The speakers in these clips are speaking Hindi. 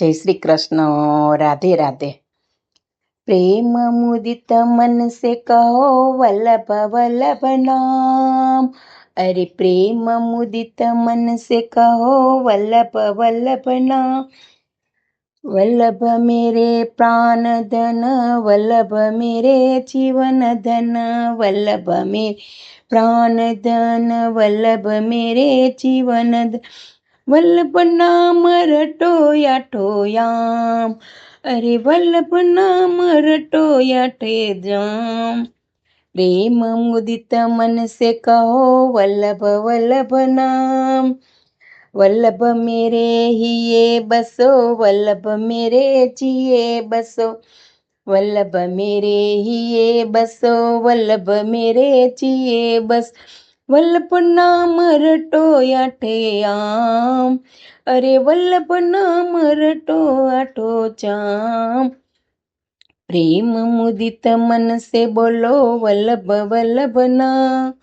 જય શ્રી કૃષ્ણ રાધે રાધે પ્રેમ મુદિત મન સે કહો વલ્લભ વલ્લભ નામ અરે પ્રેમ મુદિત મન સે કહો વલ્લભ વલ્લભ નામ વલ્લભ મેરે પ્રાણ ધન વલ્લભ મેરે જીવન ધન વલ્લભ મેરે પ્રાણ ધન વલ્લભ મેરે જીવન ધન વલ્લભ નામ રટોયા ટોયામ અરે વલ્લભ નામ રટોયા ઠે જામ પ્રેમ મુદિત મન સે કહો વલ્લભ વલ્લભ નામ વલ્લભ મેરે હિયે બસો વલ્લભ મેરે જીએ બસો વલ્લભ મેરે હિયે બસો વલ્લભ મેરે જીએ બસ વલ્લભ નામ રટોયા ઠે આમ અરે વલ્લભ નામ રટો આઠો જામ પ્રેમ મુદિત મન સે બોલો વલ્લભ વલ્લભ નામ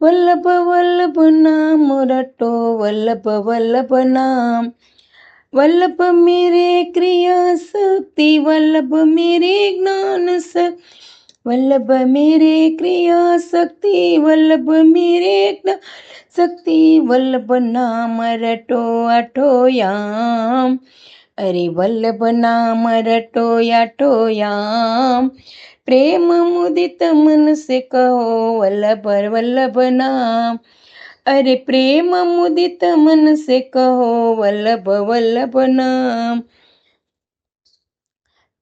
વલ્લભ વલ્લભ નામ રટો વલ્લભ વલ્લભ નામ વલ્લભ મેરે ક્રિયા શક્તિ વલ્લભ મેરે જ્ઞાન શક્તિ वल्लभ मेरे क्रिया शक्ति, वल्लभ मेरे शक्ति, वल्लभ नाम रटो अठोयाम अरे वल्लभ नाम रटो अठोयाम प्रेम मुदित मन से कहो वल्लभ वल्लभ नाम। अरे प्रेम मुदित मन से कहो वल्लभ वल्लभ नाम।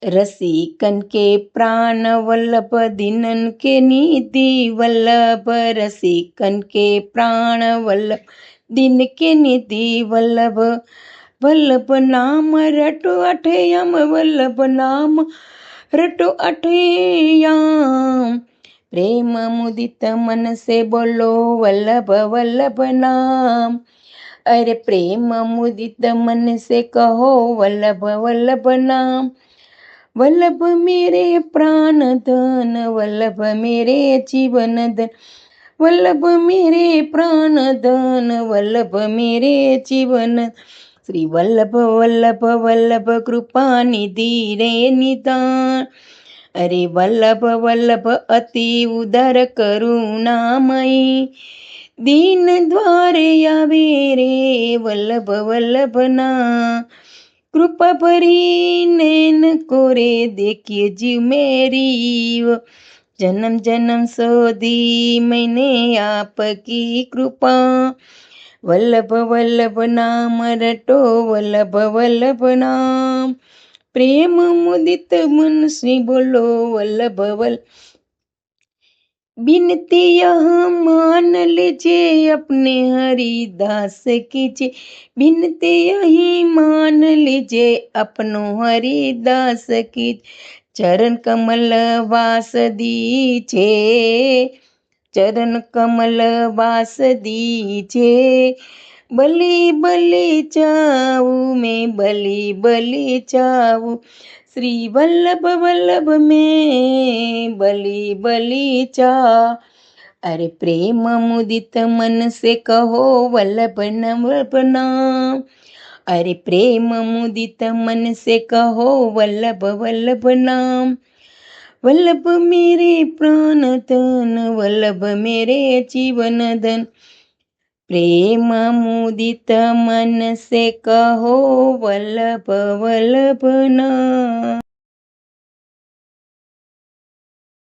रसिकन के प्राण वल्लभ, दिनन के निधि वल्लभ रसिकन के प्राण वल्लभ, दिन के निधि वल्लभ वल्लभ नाम रटो अठयाम, वल्लभ नाम रटो अठयाम। प्रेम मुदित मन से बोलो, वल्लभ वल्लभ नाम। अरे प्रेम मुदित मन से कहो, वल्लभ वल्लभ नाम। वल्लभ मेरे प्राण धन वल्लभ मेरे जीवन धन वल्लभ मेरे प्राण धन वल्लभ मेरे जीवन श्री वल्लभ वल्लभ वल्लभ कृपा निधि रे निदान। अरे वल्लभ वल्लभ, अति उदर करुणामयी। दीन द्वारे आवे रे, वल्लभ वल्लभ ना। कृपा भरी नैन कोरे देखिए जीव मेरी। जन्म जन्म सो मैंने आपकी कृपा। वल्लभ वल्लभ नाम रटो, वल्लभ वल्लभ नाम। प्रेम मुदित मन श्री बोलो, वल्लभ वल्लभ बिनती यह मान लीजिए अपने हरिदास कीजिए बिनती यही मान लीजिए अपनो हरिदास की चरण कमल वास दीजे चरण कमल वास दीजे बलि बलि चाऊ मैं बलि बलि चाऊ श्री वल्लभ वल्लभ में बली बलि चा। अरे प्रेम मुदित मन से कहो वल्लभ नाम अरे प्रेम मुदित मन से कहो वल्लभ वल्लभ नाम। वल्लभ मेरे प्राण धन, वल्लभ मेरे जीवन धन। प्रेम मुदित मन से कहो वल्लभ वल्लभ नाम